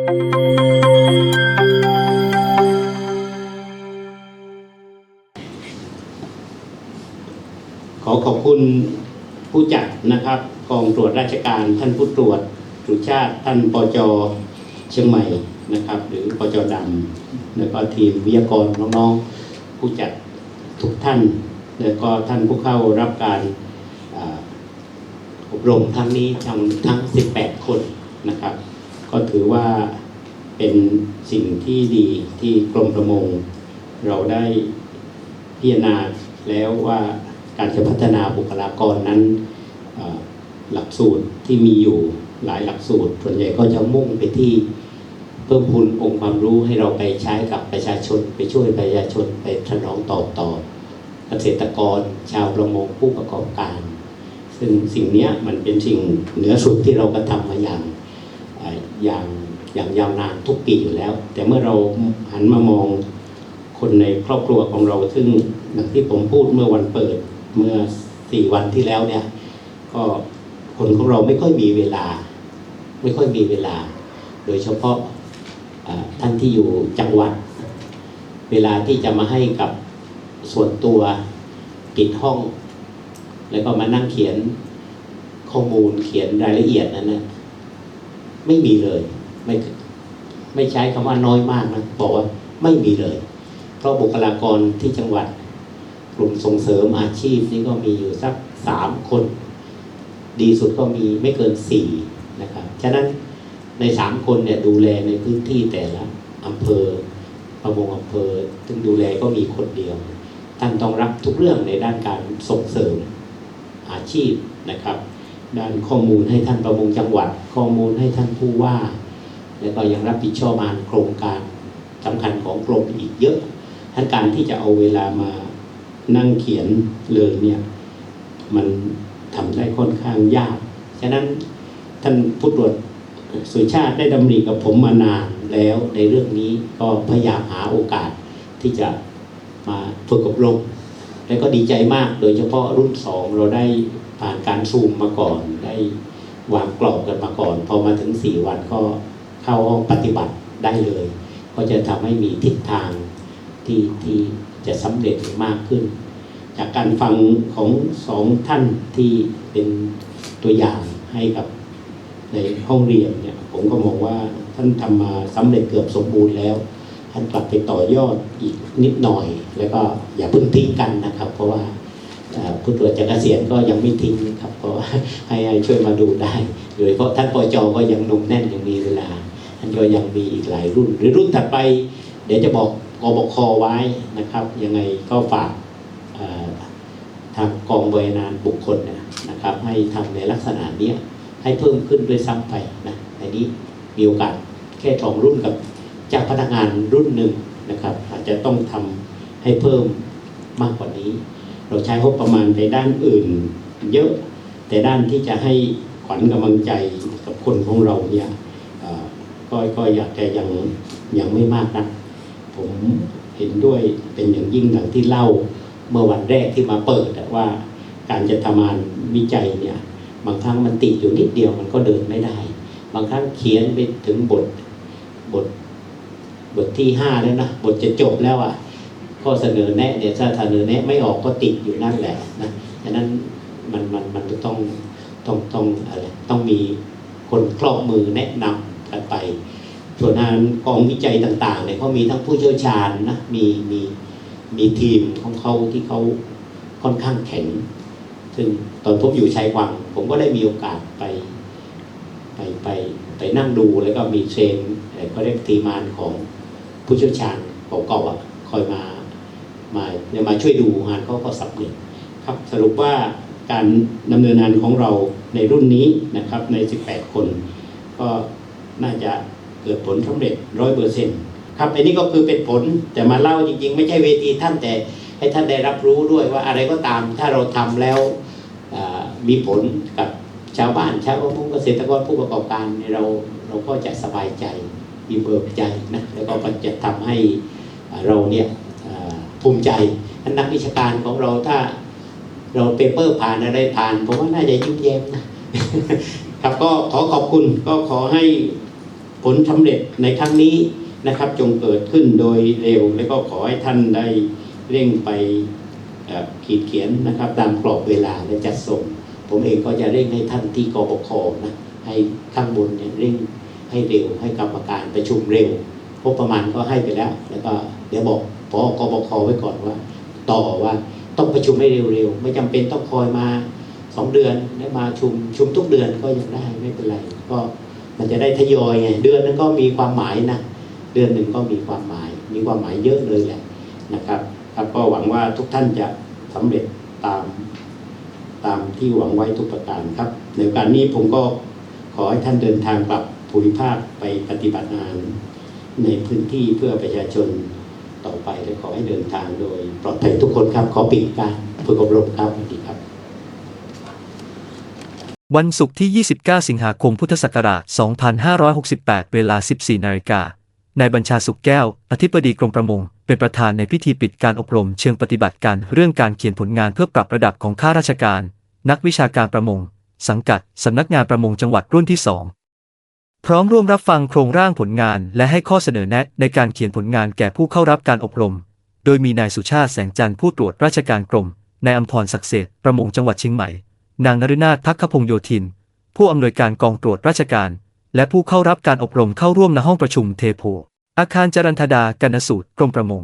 ขอขอบคุณผู้จัดนะครับกองตรวจราชการท่านผู้ตรวจสุชาติท่านปจเชียงใหม่นะครับ หรือปจดำแล้วก็ทีมวิทยากรน้องๆผู้จัดทุกท่าน แล้วก็ท่านผู้เข้ารับการอบรมทั้งนี้ทั้งทั้ง18 คนนะครับ ก็ถือว่าเป็นสิ่งที่ดีที่กรมประมง เราได้พิจารณาแล้วว่าการจะพัฒนาบุคลากรนั้นหลักสูตรที่มีอยู่หลายหลักสูตร ส่วนใหญ่ก็จะมุ่งไปที่เพิ่มพูนองค์ความรู้ให้เราไปใช้กับประชาชน ไปช่วยประชาชนไปสนองตอบต่อเกษตรกร ชาวประมงผู้ประกอบการ ซึ่งสิ่งนี้มันเป็นสิ่งเหนือสุดที่เรากระทำมาอย่าง อย่างอย่างยาวนานทุกปีอยู่แล้ว แต่เมื่อเราหันมามองคนในครอบครัวของเราซึ่งอย่างที่ผมพูดเมื่อวันเปิดเมื่อสี่วันที่แล้วเนี่ย ก็คนของเราไม่ค่อยมีเวลา ไม่ค่อยมีเวลา โดยเฉพาะท่านที่อยู่จังหวัด เวลาที่จะมาให้กับส่วนตัวปิดห้อง แล้วก็มานั่งเขียนข้อมูลเขียนรายละเอียดนั้นนะ ไม่มีเลย ไม่ไม่ใช้คำว่าน้อยมากนะบอกว่าไม่มีเลย เพราะบุคลากรที่จังหวัด กลุ่มส่งเสริมอาชีพนี่ก็มีอยู่สักสามคน ดีสุดก็มีไม่เกินสี่นะครับฉะนั้นในสามคนเนี่ยดูแลในพื้นที่แต่ละอำเภอประมงอำเภอซึ่งดูแลก็มีคนเดียว ท่านต้องรับทุกเรื่องในด้านการส่งเสริมอาชีพนะครับ ด้านข้อมูลให้ท่านประมงจังหวัด ข้อมูลให้ท่านผู้ว่า แล้วก็ยังรับผิดชอบงานโครงการสำคัญของกรมอีกเยอะท่านการที่จะเอาเวลามานั่งเขียนเลยเนี่ยมันทำได้ค่อนข้างยาก ฉะนั้นท่านผู้ตรวจสุชาติได้ดำริกับผมมานานแล้วในเรื่องนี้ก็พยายามหาโอกาสที่จะมาฝึกอบรม แล้วก็ดีใจมากโดยเฉพาะรุ่นสองเราได้ ผ่านการซูมมาก่อน ได้วางกรอบกันมาก่อน พอมาถึงสี่วันก็เข้าห้องปฏิบัติได้เลย ก็จะทำให้มีทิศทางที่ที่จะสำเร็จมากขึ้น จากการฟังของสองท่านที่เป็นตัวอย่างให้กับในห้องเรียนเนี่ยผมก็มองว่าท่านทำมาสำเร็จเกือบสมบูรณ์แล้วท่านกลับไปต่อยอดอีกนิดหน่อย แล้วก็อย่าเพิ่งทิ้งกันนะครับ เพราะว่า ผู้ตรวจจะเกษียณก็ยังไม่ทิ้งครับเพราะว่าให้ช่วยมาดูได้โดยเฉพาะท่านปจก็ยังหนุ่มแน่นยังมีเวลาท่านก็ยังมีอีกหลายรุ่น หรือรุ่นถัดไป เดี๋ยวจะบอกกบคไว้นะครับ ยังไงก็ฝากทางกองบริหารบุคคลนะครับ ให้ทำในลักษณะนี้ให้เพิ่มขึ้นด้วยซ้ำไปนะในนี้มีโอกาสแค่สองรุ่นกับเจ้าพนักงานรุ่นหนึ่งนะครับ อาจจะต้องทำให้เพิ่มมากกว่านี้ เราใช้งบประมาณในด้านอื่นเยอะ แต่ด้านที่จะให้ขวัญกำลังใจกับคนของเราเนี่ยก็ก็อยากจะยังยังไม่มากนะผมเห็นด้วยเป็นอย่างยิ่งดังที่เล่าเมื่อวันแรกที่มาเปิดว่าการจะทำงานวิจัยเนี่ยบางครั้งมันติดอยู่นิดเดียวมันก็เดินไม่ได้ บางครั้งเขียนไปถึงบทบทบทที่ห้าแล้วนะบทจะจบแล้วอะ ข้อเสนอแนะเนี่ยถ้าเสนอแนะไม่ออกก็ติดอยู่นั่นแหละนะฉะนั้นมันมันมันต้องต้องต้องอะไรต้องมีคนครอบมือแนะนำกันไป ส่วนงานกองวิจัยต่างๆเนี่ยเขามีทั้งผู้เชี่ยวชาญนะมีมีมีทีมของเขาที่เขาค่อนข้างแข็งซึ่งตอนผมอยู่ชายวัง ผมก็ได้มีโอกาสไปไปไปไปนั่งดูแล้วก็มีเทรนเอ่อเขาเรียกทีมานของผู้เชี่ยวชาญเก่าๆอะคอยมา มาเนี่ยมาช่วยดูงานเขาก็สำเร็จครับสรุปว่าการดำเนินงานของเราในรุ่นนี้นะครับใน 18 คน ก็น่าจะเกิดผลสำเร็จร้อยเปอร์เซ็นต์ครับอันนี้ก็คือเป็นผลแต่มาเล่าจริง ๆ ไม่ใช่เวทีท่านแต่ให้ท่านได้รับรู้ด้วยว่าอะไรก็ตามถ้าเราทำแล้วมีผลกับชาวบ้านชาวประมงเกษตรกรผู้ประกอบการเราเราก็จะสบายใจมีเบิกใจนะแล้วก็จะทำให้เราเนี่ย ภูมิใจนนักวิชาการของเราถ้าเราเปเปอร์ผ่านอะไรผ่านผมว่าน่าจะยิ้มแย้มนะครับก็ขอขอบคุณก็ขอให้ผลสำเร็จในครั้งนี้นะครับ จงเกิดขึ้นโดยเร็ว และก็ขอให้ท่านได้เร่งไปขีดเขียนนะครับ ตามกรอบเวลาและจัดส่ง ผมเองก็จะเร่งให้ท่านที่กบคนะให้ข้างบนเนี่ยเร่งให้เร็วให้กรรมการประชุมเร็วงบประมาณก็ให้ไปแล้ว แล้วก็เดี๋ยวบอก พอกบคไว้ก่อนว่า ต่อว่าต้องประชุมให้เร็วๆ ไม่จำเป็นต้องคอยมาสองเดือนได้มาชุมชุมทุกเดือนก็ยังได้ไม่เป็นไร ก็มันจะได้ทยอยไงเดือนนึงก็มีความหมายนะเดือนหนึ่งก็มีความหมาย มีความหมายเยอะเลยแหละนะครับครับก็หวังว่าทุกท่านจะสำเร็จตามตามที่หวังไว้ทุกประการครับ ในกาสนี้ผมก็ขอให้ท่านเดินทางกลับภูมิภาคไปปฏิบัติงาน ในพื้นที่เพื่อประชาชน ต่อไปและขอให้เดินทางโดยปลอดภัยทุกคนครับ ขอปิดการฝึกอบรมครับสวัสดีครับ วันศุกร์ที่ 29 สิงหาคมพุทธศักราช 2568 เวลา 14 นาฬิกานายบัญชาสุขแก้ว อธิบดีกรมประมง เป็นประธานในพิธีปิดการอบรมเชิงปฏิบัติการเรื่องการเขียนผลงานเพื่อปรับระดับของข้าราชการ นักวิชาการประมง สังกัด สำนักงานประมงจังหวัดรุ่นที่ 2 พร้อมร่วมรับฟังโครงร่างผลงาน และให้ข้อเสนอแนะในการเขียนผลงานแก่ผู้เข้ารับการอบรม โดยมีนายสุชาติแสงจันทร์ผู้ตรวจราชการกรมนายอัมพรศักดิ์เศษประมงจังหวัดเชียงใหม่ นางนฤนาถทักขพงโยธิน ผู้อำนวยการกองตรวจราชการ และผู้เข้ารับการอบรมเข้าร่วมณห้องประชุมเทโพอาคารจรันธดากันสูตรกรมประมง